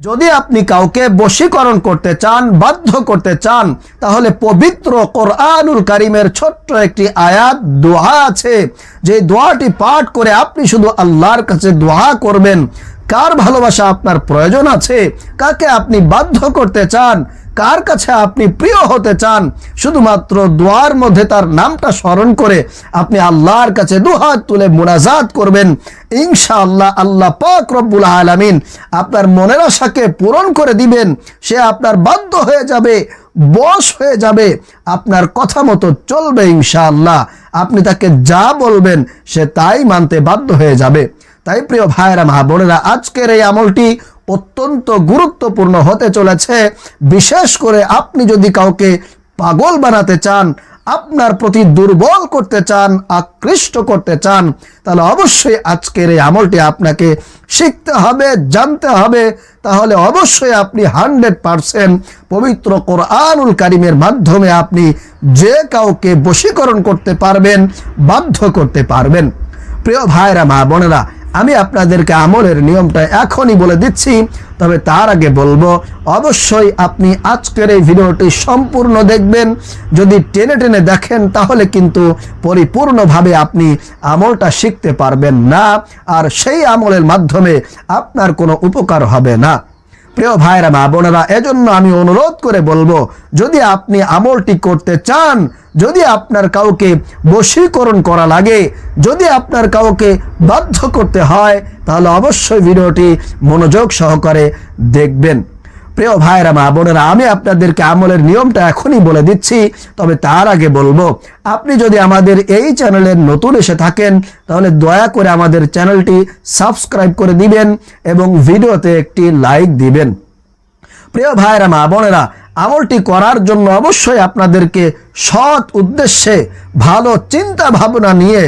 যদি আপনি কাউকে বশীকরণ করতে চান, বাধ্য করতে চান, তাহলে পবিত্র কোরআনুল কারিমের ছোট্ট একটি আয়াত দোহা আছে। যে দোয়াটি পাঠ করে আপনি শুধু আল্লাহর কাছে দোহা করবেন। কার ভালোবাসা আপনার প্রয়োজন আছে? কাকে আপনি বাধ্য করতে চান? কার কাছে আপনি প্রিয় হতে চান? শুধুমাত্র দোয়ার মধ্যে তার নামটা স্মরণ করে আপনি আল্লাহর কাছে দুহাত তুলে মোনাজাত করবেন। ইনশাআল্লাহ আল্লাহ আল্লাহ পাক রব্বুল আলামিন আপনার মনের আশাকে পূরণ করে দিবেন। সে আপনার বাধ্য হয়ে যাবে, বশ হয়ে যাবে, আপনার কথা মতো চলবে ইনশাআল্লাহ। আপনি তাকে যা বলবেন সে তাই মানতে বাধ্য হয়ে যাবে। তাই প্রিয় ভাইরা মা বোনেরা, আজকের এই আমলটি অত্যন্ত গুরুত্বপূর্ণ হতে চলেছে। বিশেষ করে আপনি যদি কাউকে পাগল বানাতে চান, আপনার প্রতি দুর্বল করতে চান, আকৃষ্ট করতে চান, তাহলে অবশ্যই আজকের এই আমলটি আপনাকে শিখতে হবে, জানতে হবে। তাহলে অবশ্যই আপনি হান্ড্রেড পারসেন্ট পবিত্র কোরআনুল কারিমের মাধ্যমে আপনি যে কাউকে বশীকরণ করতে পারবেন, বাধ্য করতে পারবেন। প্রিয় ভাইরা, মা বোনেরা আমি আপনাদেরকে আমলের নিয়মটা এখনই বলে দিচ্ছি, তবে তার আগে বলব, অবশ্যই আপনি আজকের এই ভিডিওটি সম্পূর্ণ দেখবেন। যদি টেনে টেনে দেখেন, তাহলে কিন্তু পরিপূর্ণভাবে আপনি আমলটা শিখতে পারবেন না, আর সেই আমলের মাধ্যমে আপনার কোনো উপকার হবে না। প্রিয় ভাইরা মা বোনেরা, এজন্য আমি অনুরোধ করে বলব, যদি আপনি আমলটি করতে চান যদি আপনার কাউকে বশীকরণ করা লাগে, যদি আপনার কাউকে বাধ্য করতে হয়, তাহলে অবশ্যই ভিডিওটি মনোযোগ সহকারে দেখবেন। প্রিয় ভাইরা মা বোনেরা, আমি আপনাদেরকে আমলের নিয়মটা এখনই বলে দিচ্ছি, তবে তার আগে বলব, আপনি যদি আমাদের এই চ্যানেলের নতুন এসে থাকেন, তাহলে দয়া করে আমাদের চ্যানেলটি সাবস্ক্রাইব করে দিবেন এবং ভিডিওতে একটি লাইক দিবেন। প্রিয় ভাইরা মা বোনেরা আমলটি করার জন্য অবশ্যই আপনাদেরকে সৎ উদ্দেশ্যে ভালো চিন্তা ভাবনা নিয়ে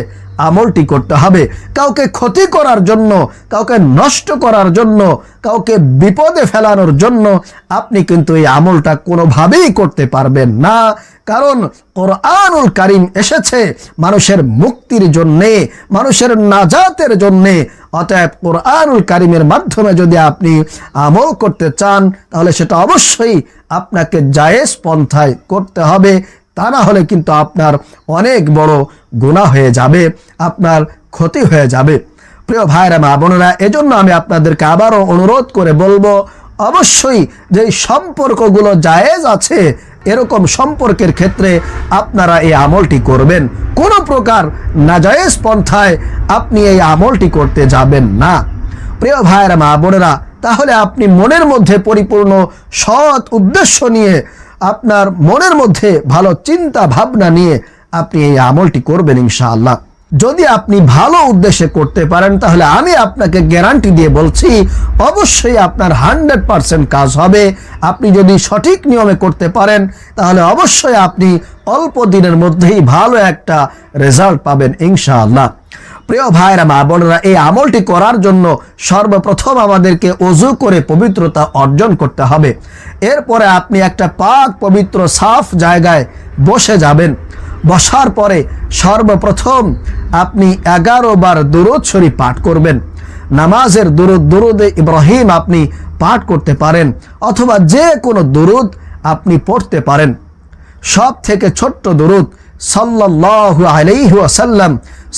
আমলটি করতে হবে। কাউকে ক্ষতি করার জন্য, কাউকে নষ্ট করার জন্য, কাউকে বিপদে ফেলানোর জন্য আপনি কিন্তু এই আমলটা কোনোভাবেই করতে পারবেন না। কারণ কোরআনুল কারিম এসেছে মানুষের মুক্তির জন্যে, মানুষের নাজাতের জন্যে অতএব কোরআনুল কারিমের মাধ্যমে যদি আপনি আমল করতে চান, তাহলে সেটা অবশ্যই আপনাকে জায়েজ পন্থায় করতে হবে। তা না হলে কিন্তু আপনার অনেক বড় গুণা হয়ে যাবে, আপনার ক্ষতি হয়ে যাবে। প্রিয় ভাইরা মা বোনেরা, এজন্য আমি আপনাদেরকে আবারও অনুরোধ করে বলব, অবশ্যই যে সম্পর্কগুলো জায়েজ আছে এরকম সম্পর্কের ক্ষেত্রে আপনারা এই আমলটি করবেন। কোনো প্রকার নাজায়েজ পন্থায় আপনি এই আমলটি করতে যাবেন না। প্রিয় ভাইয়েরা, মা বোনেরা, তাহলে আপনি মনের মধ্যে পরিপূর্ণ সৎ উদ্দেশ্য নিয়ে আপনার মনের মধ্যে ভালো চিন্তা ভাবনা নিয়ে আপনি এই আমলটি করবেন ইনশাআল্লাহ। যদি আপনি ভালো উদ্দেশ্যে করতে পারেন, তাহলে আমি আপনাকে গ্যারান্টি দিয়ে বলছি, অবশ্যই আপনার হান্ড্রেড পারসেন্ট কাজ হবে। আপনি যদি সঠিক নিয়মে করতে পারেন, তাহলে অবশ্যই আপনি অল্প দিনের মধ্যেই ভালো একটা রেজাল্ট পাবেন, ইনশাআল্লাহ। প্রিয় ভাইরা মা বোনেরা, এই আমলটি করার জন্য সর্বপ্রথম আমাদেরকে অজু করে পবিত্রতা অর্জন করতে হবে। এরপরে আপনি একটা পাক পবিত্র সাফ জায়গায় বসে যাবেন। বসার পরে সর্বপ্রথম আপনি এগারো বার দুরুদ শরীফ পাঠ করবেন। নামাজের দুরুদ দুরুদে ইব্রাহিম আপনি পাঠ করতে পারেন অথবা যে কোনো দুরুদ আপনি পড়তে পারেন। সব থেকে ছোট্ট দুরুদ সাল্লাল্লাহু আলাইহি ওয়াসাল্লাম,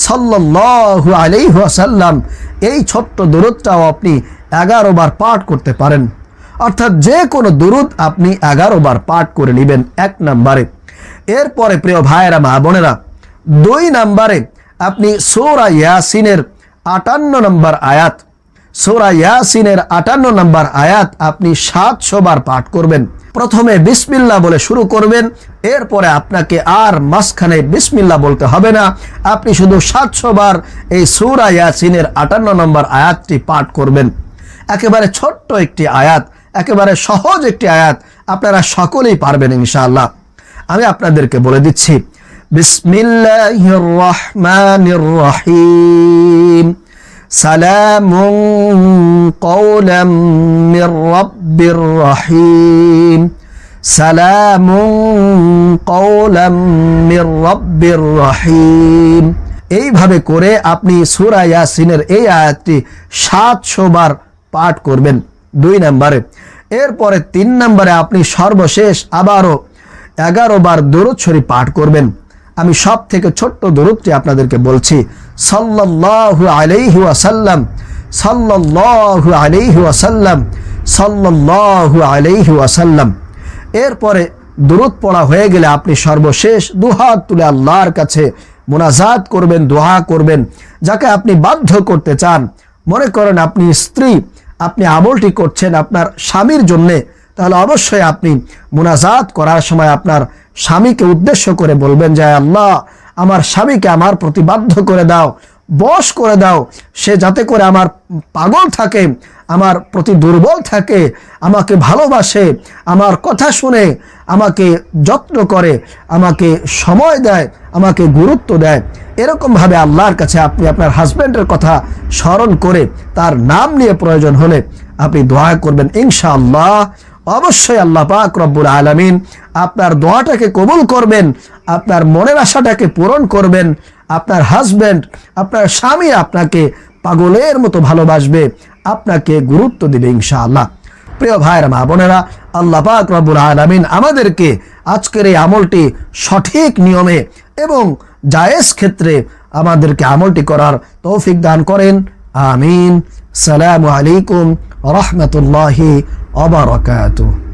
সাল্লাল্লাহু আলাইহি ওয়াসাল্লাম, এই ছোট্ট দুরুদটাও আপনি এগারো বার পাঠ করতে পারেন। অর্থাৎ যে কোনো দুরুদ আপনি এগারো বার পাঠ করে নেবেন এক নম্বরে। এরপরে প্রিয় ভাইয়েরা, মা বোনেরা, দুই নম্বরে আপনি সৌরা ইয়াসিনের আটান্ন নম্বর আয়াত, সোরা ইয়াসিনের আটান্ন নম্বর আয়াত আপনি সাতশো বার পাঠ করবেন। প্রথমে বিসমিল্লা বলে শুরু করবেন, এরপরে আপনাকে আর মাঝখানে বিসমিল্লা বলতে হবে না। আপনি শুধু সাতশো বার এই সুরা ইয়াসিনের আটান্ন নম্বর আয়াতটি পাঠ করবেন। একেবারে ছোট্ট একটি আয়াত, একেবারে সহজ একটি আয়াত আপনারা সকলেই পারবেন ইনশাআল্লাহ। আমি আপনাদেরকে বলে দিচ্ছি বিসমিল্লাহির রহমানির রহিম سلام قولا من رب رحيم سلام قولا من رب رحيم এইভাবে করে আপনি সূরা ইয়াসিনের এই আয়াতটি সাতশো বার পাঠ করবেন দুই নম্বরে এরপরে তিন নম্বরে আপনি সর্বশেষ আবারও এগারো বার দরুদ শরীফ পাঠ করবেন। আমি সব থেকে ছোট্ট দরুদটি আপনাদেরকে বলছি। সাল্লাল্লাহু আলাইহি ওয়াসাল্লাম, সাল্লাল্লাহু আলাইহি ওয়াসাল্লাম, সাল্লাল্লাহু আলাইহি ওয়াসাল্লাম। এরপরে দরুদ পড়া হয়ে গেলে আপনি সর্বশেষ দুহাত তুলে আল্লাহর কাছে মোনাজাত করবেন, দোয়া করবেন। যাকে আপনি বাধ্য করতে চান। মনে করেন আপনি স্ত্রী, আপনি আমলটি করছেন আপনার স্বামীর জন্যে। তাহলে অবশ্যই আপনি মোনাজাত করার সময় আপনার স্বামীকে উদ্দেশ্য করে বলবেন যে আল্লাহ, আমার স্বামীকে আমার প্রতি বাধ্য করে দাও, বশ করে দাও। সে যাতে করে আমার পাগল থাকে, আমার প্রতি দুর্বল থাকে, আমাকে ভালোবাসে, আমার কথা শুনে, আমাকে যত্ন করে, আমাকে সময় দেয়, আমাকে গুরুত্ব দেয়। এরকমভাবে আল্লাহর কাছে আপনি আপনার হাজব্যান্ডের কথা স্মরণ করে তার নাম নিয়ে প্রয়োজন হলে আপনি দোয়া করবেন। ইনশাআল্লাহ অবশ্যই আল্লাহ পাক রব্বুল আলমিন আপনার দোয়াটাকে কবুল করবেন, আপনার মনের আশাটাকে পূরণ করবেন, আপনার হাজব্যান্ড আপনার স্বামী আপনাকে পাগলের মতো ভালোবাসবে, আপনাকে গুরুত্ব দিবে ইনশাআল্লাহ। প্রিয় ভাইয়ের, মা বোনেরা, আল্লাহ পাক রব্বুল আলমিন আমাদেরকে আজকের এই আমলটি সঠিক নিয়মে এবং জায়েজ ক্ষেত্রে আমাদেরকে আমলটি করার তৌফিক দান করেন। আমিন। সালামু আলাইকুম রহমতুল্লাহি অবরকাতুহ